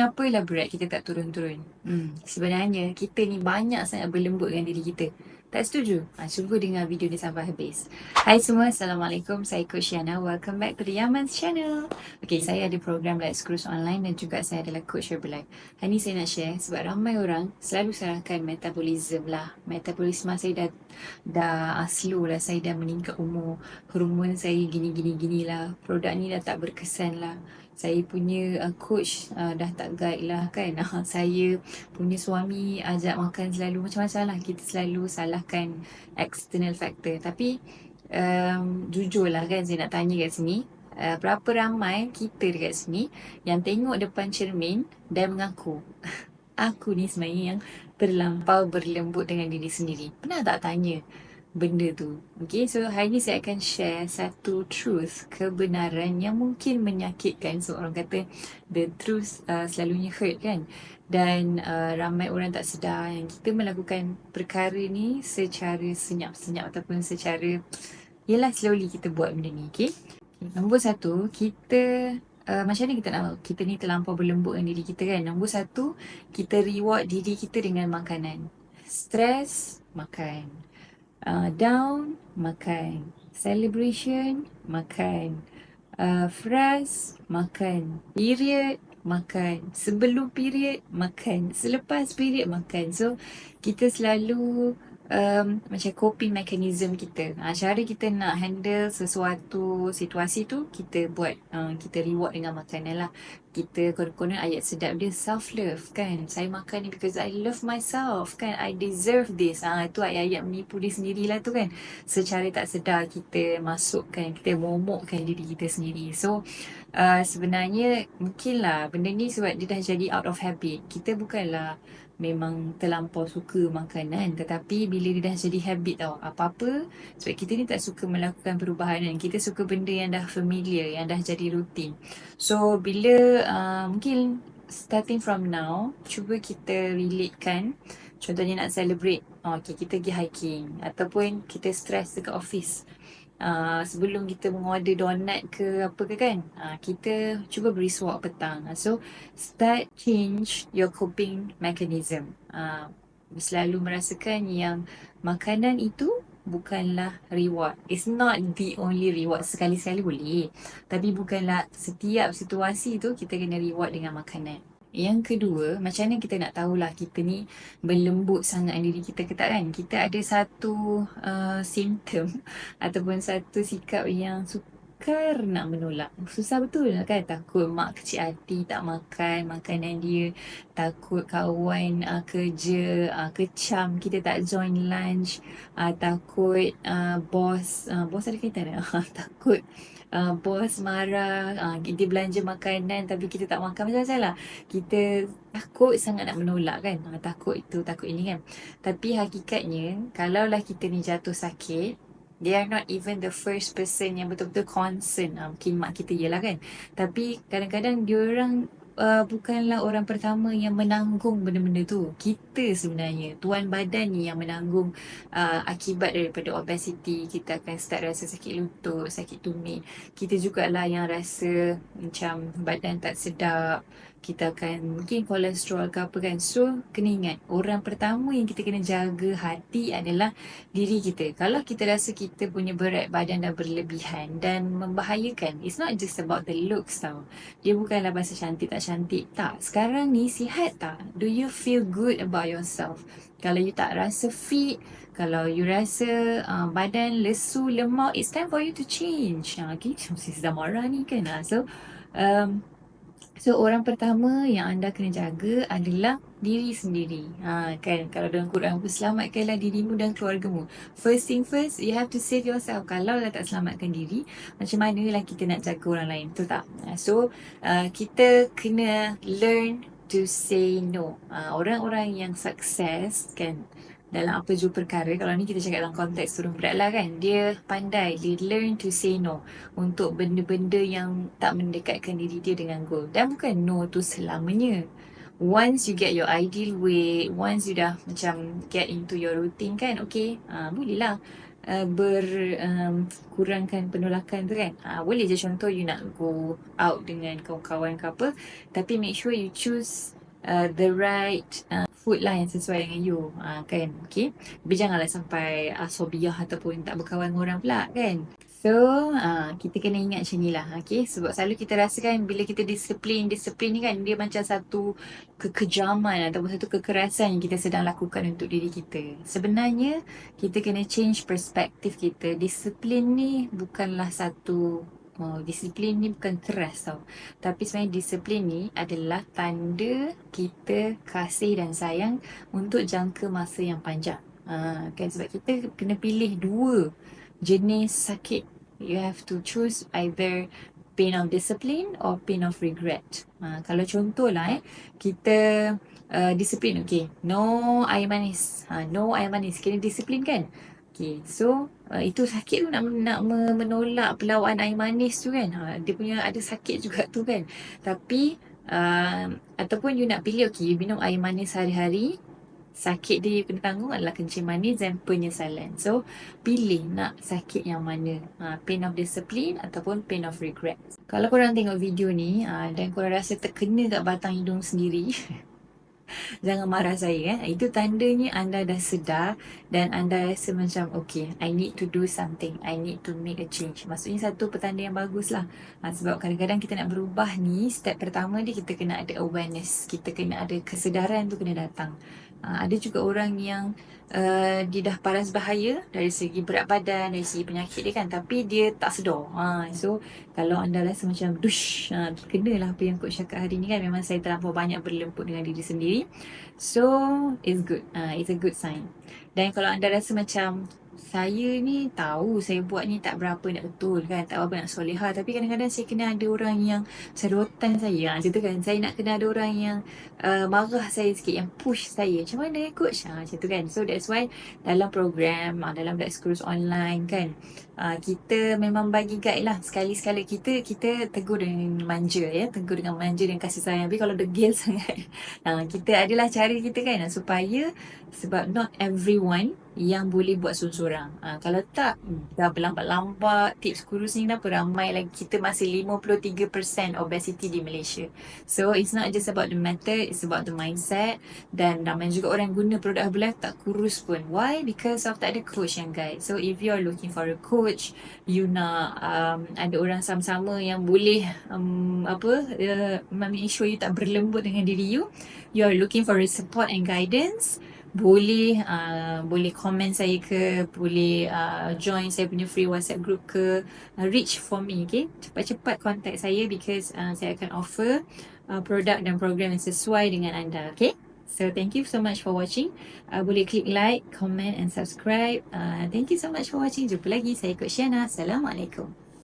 Kenapalah berat kita tak turun-turun? Hmm, sebenarnya kita ni banyak sangat berlembut dengan diri kita. Tak setuju? Ha, cuba dengar video ni sampai habis. Hai semua, Assalamualaikum. Saya Coach Yana. Welcome back to the Yaman's channel. Okay, saya ada program Let's Cruise Online dan juga saya adalah Coach Herbalife. Hari ni saya nak share sebab ramai orang selalu salahkan metabolism lah. Metabolisme saya dah dah slow lah. Saya dah meningkat umur. Hormon saya gini-gini-gini lah. Produk ni dah tak berkesan lah saya punya uh, coach uh, dah tak guide lah kan. Uh, saya punya suami ajak makan selalu macam-macam lah. Kita selalu salahkan external factor. Tapi um, jujur lah kan saya nak tanya kat sini uh, berapa ramai kita dekat sini yang tengok depan cermin dan mengaku? Aku ni sebenarnya yang terlampau berlembut dengan diri sendiri. Pernah tak tanya benda tu. Okay, so hari ni saya akan share satu truth, kebenaran yang mungkin menyakitkan. So orang kata the truth uh, selalunya hurt kan. Dan uh, ramai orang tak sedar yang kita melakukan perkara ni secara senyap-senyap ataupun secara Yelah slowly kita buat benda ni, okay? Nombor satu, kita Uh, macam mana kita nak kita ni terlampau berlembut dengan diri kita kan Nombor satu Kita reward diri kita dengan makanan Stress Makan uh, down makan. Celebration makan. Uh, frust makan. Period makan. Sebelum period makan. Selepas period makan. So kita selalu um, macam coping mechanism kita. Ha, cara kita nak handle sesuatu situasi tu, kita buat, uh, kita reward dengan makanan lah. Kita konon-konon ayat sedap dia self-love kan. Saya makan ni because I love myself kan. I deserve this. Ha, itu ayat-ayat menipu diri sendiri lah tu kan. Secara tak sedar kita masukkan, kita momokkan diri kita sendiri. So, uh, sebenarnya mungkin lah benda ni sebab dia dah jadi out of habit. Kita bukanlah memang terlampau suka makanan tetapi bila dia dah jadi habit tau apa-apa sebab kita ni tak suka melakukan perubahan kan kita suka benda yang dah familiar yang dah jadi rutin so bila uh, mungkin starting from now cuba kita relate kan. Contohnya nak celebrate oh, okay, kita pergi hiking ataupun kita stress dekat office. Uh, sebelum kita mengorder donut ke apa ke kan. Uh, kita cuba beri suap petang. Uh, so start change your coping mechanism. Uh, selalu merasakan yang makanan itu bukanlah reward. It's not the only reward. Sekali-sekali boleh. Tapi bukanlah setiap situasi tu kita kena reward dengan makanan. Yang kedua, macam mana kita nak tahulah kita ni berlembut sangat diri kita ke tak kan? Kita ada satu uh, simptom ataupun satu sikap yang sukar nak menolak. Susah betul lah kan? Takut mak kecil hati tak makan makanan dia. Takut kawan uh, kerja uh, kecam kita tak join lunch. Uh, takut uh, bos, uh, bos ada kaitan tak? takut uh, bos marah, uh, dia belanja makanan tapi kita tak makan macam-macam lah. Kita takut sangat nak menolak kan. Uh, takut itu, takut ini kan. Tapi hakikatnya, kalaulah kita ni jatuh sakit, they are not even the first person yang betul-betul concern. Uh, mungkin mak kita je lah kan. Tapi kadang-kadang diorang uh, bukanlah orang pertama yang menanggung benda-benda tu. Kita sebenarnya, tuan badan ni yang menanggung uh, akibat daripada obesity. Kita akan start rasa sakit lutut, sakit tumit. Kita jugalah yang rasa macam badan tak sedap kita akan mungkin kolesterol ke apa kan. So kena ingat orang pertama yang kita kena jaga hati adalah diri kita. Kalau kita rasa kita punya berat badan dah berlebihan dan membahayakan it's not just about the looks tau. Dia bukanlah bahasa cantik tak cantik. Tak sekarang ni sihat tak? Do you feel good about yourself? Kalau you tak rasa fit kalau you rasa uh, badan lesu lemak it's time for you to change. Uh, okay mesti sedang marah ni kan uh. so um, So orang pertama yang anda kena jaga adalah diri sendiri. Ha, kan kalau dalam Quran pun selamatkanlah dirimu dan keluargamu. First thing first, you have to save yourself. Kalau lah tak selamatkan diri, macam mana lah kita nak jaga orang lain. Betul tak? Ha, so uh, kita kena learn to say no. Ha, orang-orang yang sukses kan dalam apa jua perkara. Kalau ni kita cakap dalam konteks turun berat lah kan dia pandai dia learn to say no untuk benda-benda yang tak mendekatkan diri dia dengan goal. Dan bukan no tu selamanya. Once you get your ideal weight once you dah macam get into your routine kan okay uh, boleh lah uh, ber um, kurangkan penolakan tu kan. Uh, boleh je contoh you nak go out dengan kawan-kawan ke apa tapi make sure you choose uh, the right uh, food lah yang sesuai dengan you uh, kan okay tapi janganlah sampai asobiah ataupun tak berkawan dengan orang pula kan So, uh, kita kena ingat macam ni lah, okay? Sebab selalu kita rasa kan bila kita disiplin, disiplin ni kan dia macam satu kekejaman ataupun satu kekerasan yang kita sedang lakukan untuk diri kita. Sebenarnya, kita kena change perspektif kita. Disiplin ni bukanlah satu Oh, disiplin ni bukan keras tau. Tapi sebenarnya disiplin ni adalah tanda kita kasih dan sayang untuk jangka masa yang panjang. Ha, kan sebab kita kena pilih dua jenis sakit. You have to choose either pain of discipline or pain of regret. Ha, kalau contohlah eh, kita uh, disiplin, okay. No air manis. Ha, no air manis. Kena disiplin kan? Okay, so uh, itu sakit tu nak, nak menolak pelawaan air manis tu kan. Ha, dia punya ada sakit juga tu kan. Tapi uh, ataupun you nak pilih, okay, you minum air manis hari-hari sakit dia you kena tanggung adalah kencing manis dan penyesalan. So, pilih nak sakit yang mana. Ha, pain of discipline ataupun pain of regret. Kalau korang tengok video ni ha, dan korang rasa terkena kat batang hidung sendiri, Jangan marah saya eh. Itu tandanya anda dah sedar dan anda rasa macam okay, I need to do something. I need to make a change. Maksudnya satu petanda yang bagus lah. Ha, sebab kadang-kadang kita nak berubah ni, step pertama dia kita kena ada awareness. Kita kena ada kesedaran tu kena datang. Ha, ada juga orang yang uh, dia dah paras bahaya dari segi berat badan, dari segi penyakit dia kan. Tapi dia tak sedar. Ha, so, kalau anda rasa macam dush, ha, kena lah apa yang coach cakap hari ni kan. Memang saya terlampau banyak berlemput dengan diri sendiri. So, it's good. Ha, it's a good sign. Dan kalau anda rasa macam saya ni tahu saya buat ni tak berapa nak betul kan tak berapa nak soleha tapi kadang-kadang saya kena ada orang yang serotan saya. Ha, macam tu kan. Saya nak kena ada orang yang uh, marah saya sikit yang push saya. Macam mana coach? Ha, macam tu kan. So that's why dalam program uh, dalam Black Schools online kan uh, kita memang bagi guide lah. Sekali-sekala kita kita tegur dengan manja ya. Tegur dengan manja dan kasih sayang. Tapi kalau degil sangat uh, kita adalah cara kita kan supaya sebab not everyone yang boleh buat seorang-seorang. Ha, kalau tak, dah berlambat-lambat, tips kurus ni dah ramai lagi. Kita masih 53% obesity di Malaysia. So, it's not just about the method, it's about the mindset. Dan ramai juga orang guna produk Herbalife tak kurus pun. Why? Because of tak ada coach yang guide. So, if you're looking for a coach, you nak um, ada orang sama-sama yang boleh um, apa, uh, make sure you tak berlembut dengan diri you, you're looking for a support and guidance, boleh uh, boleh komen saya ke boleh uh, join saya punya free WhatsApp group ke uh, reach for me okay? Cepat-cepat contact saya because uh, saya akan offer uh, produk dan program yang sesuai dengan anda okay? So thank you so much for watching. Uh, boleh klik like comment and subscribe. Uh, thank you so much for watching. Jumpa lagi. Saya Coach Shiana Assalamualaikum